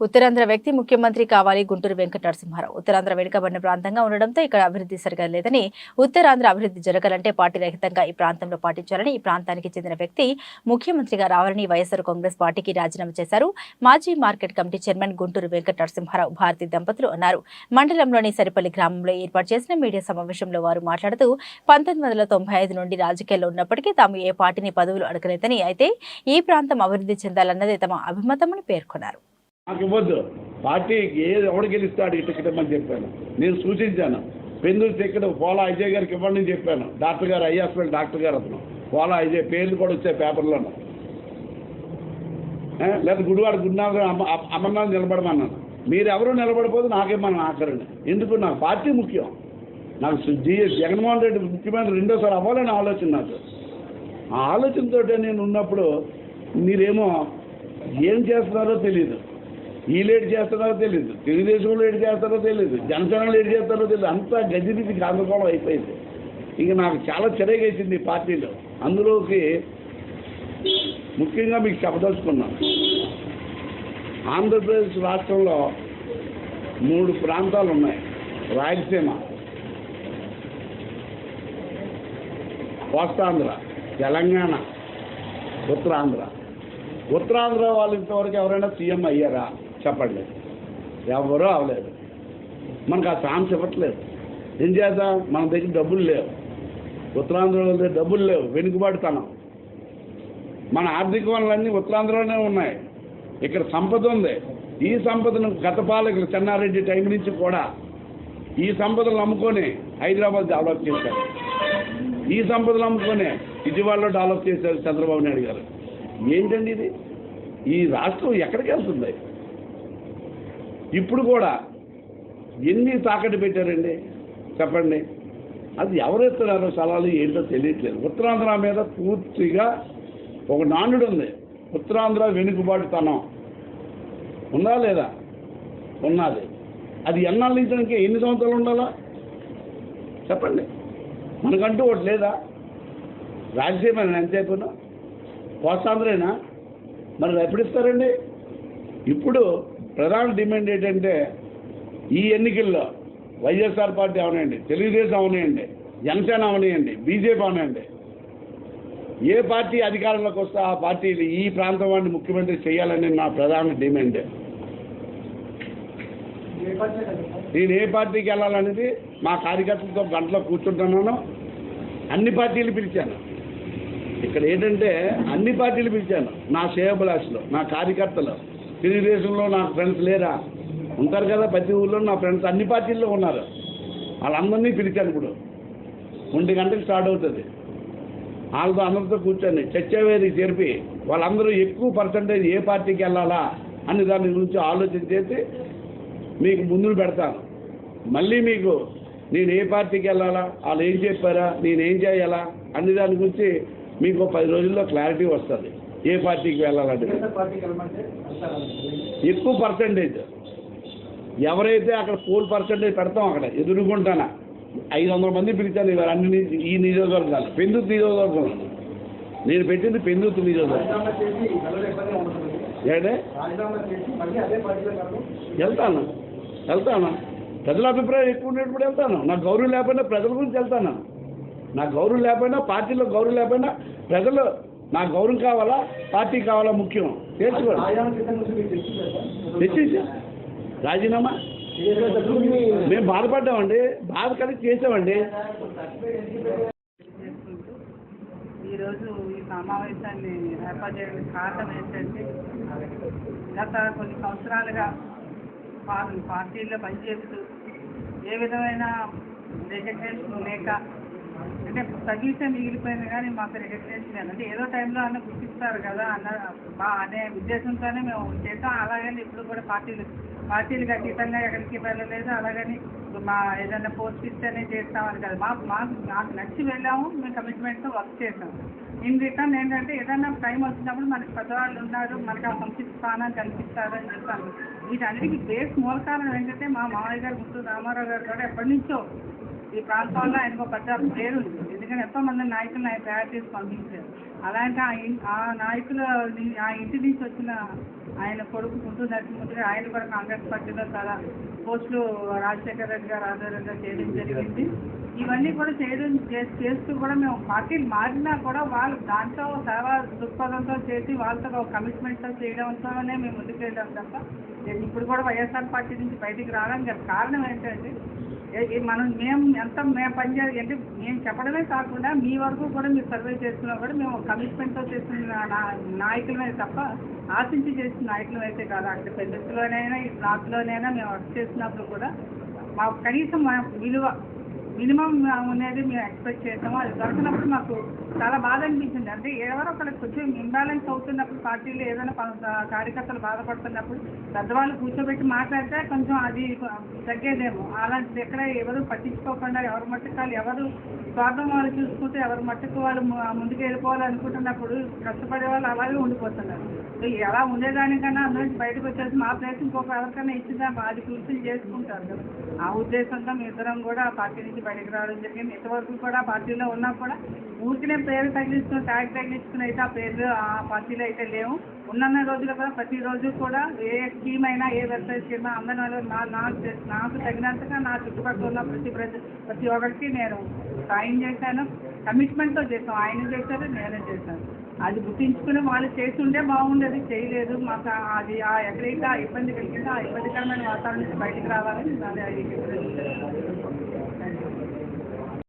ఉత్తరాంధ్ర వ్యక్తి ముఖ్యమంత్రి కావాలి గుంటూరు వెంకట నరసింహారావు ఉత్తరాంధ్ర వెనుకబడిన ప్రాంతంగా ఉండడంతో ఇక్కడ అభివృద్ధి సరిగా లేదని ఉత్తరాంధ్ర అభివృద్ధి జరగాలంటే పార్టీ రహితంగా ఈ ప్రాంతంలో పాటించాలని ఈ ప్రాంతానికి చెందిన వ్యక్తి ముఖ్యమంత్రిగా రావాలని వైఎస్ఆర్ కాంగ్రెస్ పార్టీకి రాజీనామా చేశారు. మాజీ market committee chairman Gunturu Venkata Narasimharao Bharathi దంపతులు అన్నారు. మండలంలోని సరిపల్లి గ్రామంలో ఏర్పాటు చేసిన మీడియా సమావేశంలో వారు మాట్లాడుతూ పంతొమ్మిది వందల తొంభై ఐదు నుండి రాజకీయాల్లో ఉన్నప్పటికీ తాము ఏ పార్టీని పదవులు అడగలేదని అయితే ఈ ప్రాంతం అభివృద్ధి చెందాలన్నదే తమ అభిమతమని పేర్కొన్నారు. నాకు ఇవ్వద్దు. పార్టీకి ఏది ఎవడు గెలుస్తాడు ఈ టికెట్ చెప్పాను. నేను సూచించాను. పెందులు టికెట్ పోలా అజయ్ గారికి ఇవ్వండి అని చెప్పాను. డాక్టర్ గారు ఐ హాస్పిటల్ డాక్టర్ గారు అతను. పోలా అజయ్ పేర్లు కూడా వచ్చాయి పేపర్లోను. లేదా గుడివాడ గుడినాథ్ అమ్మ అమర్నాథ్ నిలబడమన్నాను. మీరు ఎవరు నిలబడిపోతే నాకేమన్నా ఆఖరండి. ఎందుకు నాకు పార్టీ ముఖ్యం? నాకు జిఎస్ జీ జగన్మోహన్ రెడ్డి ముఖ్యమంత్రి రెండోసారి అవ్వాలని ఆలోచన నాకు. ఆ ఆలోచనతో నేను ఉన్నప్పుడు మీరేమో ఏం చేస్తున్నారో తెలియదు ఈ ఏడు చేస్తున్నారో తెలియదు తెలుగుదేశంలో ఏడు చేస్తారో తెలియదు జనసేనలో ఏడు చేస్తారో తెలియదు అంతా గజిబిజి గందరగోళం అయిపోయింది. ఇక నాకు చాలా చెరగేసింది ఈ పార్టీలో. అందులోకి ముఖ్యంగా మీకు చెప్పదలుచుకున్నాను ఆంధ్రప్రదేశ్ రాష్ట్రంలో మూడు ప్రాంతాలు ఉన్నాయి. రాయలసీమ కోస్తాంధ్ర తెలంగాణ ఉత్తరాంధ్ర. ఉత్తరాంధ్ర వాళ్ళు ఇంతవరకు ఎవరైనా సీఎం అయ్యారా? చెప్పట్లేదు. ఎవరూ అవ్వలేదు మనకు ఆ ఛాన్స్ ఇవ్వట్లేదు. ఏం చేద్దాం మన దగ్గర డబ్బులు లేవు. ఉత్తరాంధ్ర వాళ్ళ దగ్గర డబ్బులు లేవు. వెనుకబడుతున్నాం మన ఆర్థిక వనరులన్నీ ఉత్తరాంధ్రలోనే ఉన్నాయి. ఇక్కడ సంపద ఉంది. ఈ సంపదను గత పాలకులు చెన్నారెడ్డి టైం నుంచి కూడా ఈ సంపదలు అమ్ముకొని హైదరాబాద్ డెవలప్ చేశారు. ఈ సంపదలు అమ్ముకొని విజయవాడలో డెవలప్ చేశారు చంద్రబాబు నాయుడు గారు. ఏంటండి ఇది? ఈ రాష్ట్రం ఎక్కడికి వెళ్తుంది? ఇప్పుడు కూడా ఎన్ని తాకట్టు పెట్టారండి? చెప్పండి. అది ఎవరు స్థలాలు ఏంటో తెలియట్లేదు. ఉత్తరాంధ్ర మీద పూర్తిగా ఒక నానుడు ఉంది. ఉత్తరాంధ్ర వెనుకబాటుతనం. ఉందా లేదా? ఉన్నది. అది ఎన్నాళ్ళు నుంచి ఎన్ని సంవత్సరాలు ఉండాలా? చెప్పండి. మనకంటూ ఒకటి లేదా? రాజసీమ ఎంతసేపునా కోస్తాంధ్రేనా? మరి ఎప్పుడు ఇస్తారండి? ఇప్పుడు ప్రధాన డిమాండ్ ఏంటంటే ఈ ఎన్నికల్లో వైఎస్ఆర్ పార్టీ అవనండి తెలుగుదేశం అవనియండి జనసేన అవనియండి బీజేపీ అవనియండి. ఏ పార్టీ అధికారంలోకి వస్తే ఆ పార్టీలు ఈ ప్రాంతం వాడిని ముఖ్యమంత్రి చేయాలని నా ప్రధాన డిమాండ్. నేను ఏ పార్టీకి వెళ్ళాలనేది మా కార్యకర్తలతో గంటలో కూర్చుంటున్నాను. అన్ని పార్టీలు పిలిచాను. ఇక్కడ ఏంటంటే అన్ని పార్టీలు పిలిచాను. నా శ్రేయభిలాషులు నా కార్యకర్తలు. తెలుగుదేశంలో నా ఫ్రెండ్స్ లేరా? ఉంటారు కదా ప్రతి ఊళ్ళో నా ఫ్రెండ్స్ అన్ని పార్టీల్లో ఉన్నారు. వాళ్ళందరినీ పిలిచాను ఇప్పుడు. ఒంటి గంటకి స్టార్ట్ అవుతుంది. వాళ్ళతో అందరితో కూర్చొని చర్చవేది జరిపి వాళ్ళందరూ ఎక్కువ పర్సంటేజ్ ఏ పార్టీకి వెళ్ళాలా అని దాని గురించి ఆలోచన చేసి మీకు ముందులు పెడతాను. మళ్ళీ మీకు నేను ఏ పార్టీకి వెళ్ళాలా? వాళ్ళు ఏం చెప్పారా? నేను ఏం చేయాలా? అన్ని దాని గురించి మీకు పది రోజుల్లో క్లారిటీ వస్తుంది. ఏ పార్టీకి వెళ్ళాలంటే ఎక్కువ పర్సంటేజ్. ఎవరైతే అక్కడ పోల్ పర్సంటేజ్ పెడతాం అక్కడ ఎదుర్కొంటానా? ఐదు వందల మంది పిలిచాను ఇవాళ అన్ని ని- ఈ నియోజకవర్గాలు. పెందుతు నియోజకవర్గం. నేను పెట్టింది పెందుతు నియోజకవర్గం. ఏడే వెళ్తాను. వెళ్తాను. ప్రజల అభిప్రాయం ఎక్కువ ఉన్నప్పుడు వెళ్తాను. నాకు గౌరవం లేకపోయినా ప్రజల గురించి వెళ్తాను. నాకు గౌరవం లేకపోయినా పార్టీలో గౌరవం లేకపోయినా ప్రజలు నాకు గౌరవం కావాలా? పార్టీ కావాలా ముఖ్యం? తెలుసుకోండి. తెచ్చేసా. రాజీనామా? మేము బాధపడ్డామండి. బాధ కలిసి చేసామండి ఈరోజు ఈ సమావేశాన్ని ఏర్పాటు చేయడానికి కారణం ఏంటంటే గత కొన్ని సంవత్సరాలుగా పా- పార్టీల్లో పనిచేస్తూ ఏ విధమైన రికగ్నేషన్ లేక అంటే తగిలితే మిగిలిపోయింది కానీ మాకు రికగ్నేషన్ అంటే ఏదో టైంలో అన్న గుర్తిస్తారు కదా అన్న అనే ఉద్దేశంతోనే మేము చేసాం. అలాగని ఇప్పుడు కూడా పార్టీలు పార్టీలకు అతీతంగా ఎక్కడికి వెళ్ళలేదు. అలాగని మా ఏదైనా పోస్ట్ ఇస్తేనే చేస్తామని కదా. మా మాకు నాకు నచ్చి వెళ్ళాము. మేము కమిట్మెంట్తో వర్క్ చేసాము ఇన్ రిటర్న్ ఏంటంటే ఏదైనా టైం వచ్చినప్పుడు మనకి పెద్దవాళ్ళు ఉన్నారు. మనకి ఆ సంక్షిప్త స్థానం కల్పిస్తారు అని చెప్తాను. వీటన్నిటికీ బేస్ మూల కారణం ఏంటంటే మా మామయ్య గారు ముత్తు రామారావు గారు కూడా ఎప్పటి నుంచో ఈ ప్రాంతంలో ఆయనకు ఒక పెద్ద పేరు ఉంది. ఎందుకంటే ఎంతో మంది నాయకులను ఆయన తయారు చేసి పంపించారు. అలాంటి ఆ ఇన్- ఆ నాయకుల ఆ ఇంటి నుంచి వచ్చిన ఆయన కొడుకు గుంటూరు నరసింహమూర్తి ఆయన కూడా కాంగ్రెస్ పార్టీలో చాలా పోస్టులు రాజశేఖర రెడ్డి గారు ఆధ్వర్యంలో చేయడం జరిగింది. ఇవన్నీ కూడా చేయడం చేస్తూ కూడా మేము పార్టీలు మారినా కూడా వాళ్ళు దాంట్లో సేవా దృక్పథంతో చేసి వాళ్ళతో ఒక కమిట్మెంట్తో చేయడంతోనే మేము ముందుకెళ్ళాం తప్ప నేను ఇప్పుడు కూడా వైఎస్ఆర్ పార్టీ నుంచి బయటికి రావడానికి గల కారణం ఏంటంటే మనం మేము ఎంత మేము పనిచేయాలి అంటే మేము చెప్పడమే కాకుండా మీ వరకు కూడా మీరు సర్వే చేస్తున్నా కూడా మేము కమిట్మెంట్తో చేస్తున్న నా- నాయకులమే తప్ప ఆశించి చేసిన నాయకులం అయితే కాదు. అక్కడ పెద్దలోనైనా ఈ నార్త్లోనైనా మేము వర్క్ చేసినప్పుడు కూడా మాకు కనీసం విలువ మినిమం అనేది మేము ఎక్స్పెక్ట్ చేసాము అది దొరికినప్పుడు మాకు చాలా బాధ అనిపించింది. అంటే ఎవరో ఒకరికి కొంచెం ఇంబ్యాలెన్స్ అవుతున్నప్పుడు పార్టీలో ఏదైనా కార్యకర్తలు బాధపడుతున్నప్పుడు పెద్దవాళ్ళు కూర్చోబెట్టి మాట్లాడితే కొంచెం అది తగ్గేదేమో. అలాంటిది ఎక్కడ ఎవరు పట్టించుకోకుండా ఎవరి మట్టుకు వాళ్ళు ఎవరు స్వార్థం వాళ్ళు చూసుకుంటే ఎవరి మట్టుకు వాళ్ళు ముందుకు వెళ్ళిపోవాలనుకుంటున్నప్పుడు కష్టపడే వాళ్ళు అలాగే ఉండిపోతున్నారు. ఎలా ఉండేదానికన్నా అందరికి బయటకు వచ్చేసి మా ప్రయత్నం ఇంకొక ఎవరికైనా ఇచ్చిందా అది కూర్చొని చేసుకుంటారు కదా. ఆ ఉద్దేశంతో మీ ఇద్దరం కూడా పార్టీ నుంచి బయటకు రావడం జరిగింది. ఇంతవరకు కూడా పార్టీలో ఉన్నా కూడా ఊరికనే పేరు తగిలించుకుని ట్యాగ్ తగిలించుకుని అయితే ఆ పేర్లు ఆ పార్టీలో అయితే లేవు. ఉన్న రోజులు కూడా ప్రతిరోజు కూడా ఏ స్కీమ్ అయినా ఏ వెబ్సైట్ స్కీమ్ అందరి వాళ్ళు నా నాకు నాకు తగినంతగా నా చుట్టుపక్కల ఉన్న ప్రతి ప్రతి ప్రతి ఒక్కరికి నేను సాయం చేశాను. కమిట్మెంట్తో చేశాను. ఆయన చేశారు నేనే చేశాను. అది గుర్తించుకుని వాళ్ళు చేస్తుంటే బాగుండేది. చేయలేదు. మాకు అది ఆ ఎక్కడైతే ఆ ఇబ్బంది కలిగిందో ఆ ఇబ్బందికరమైన వాతావరణం నుంచి బయటకు రావాలని అది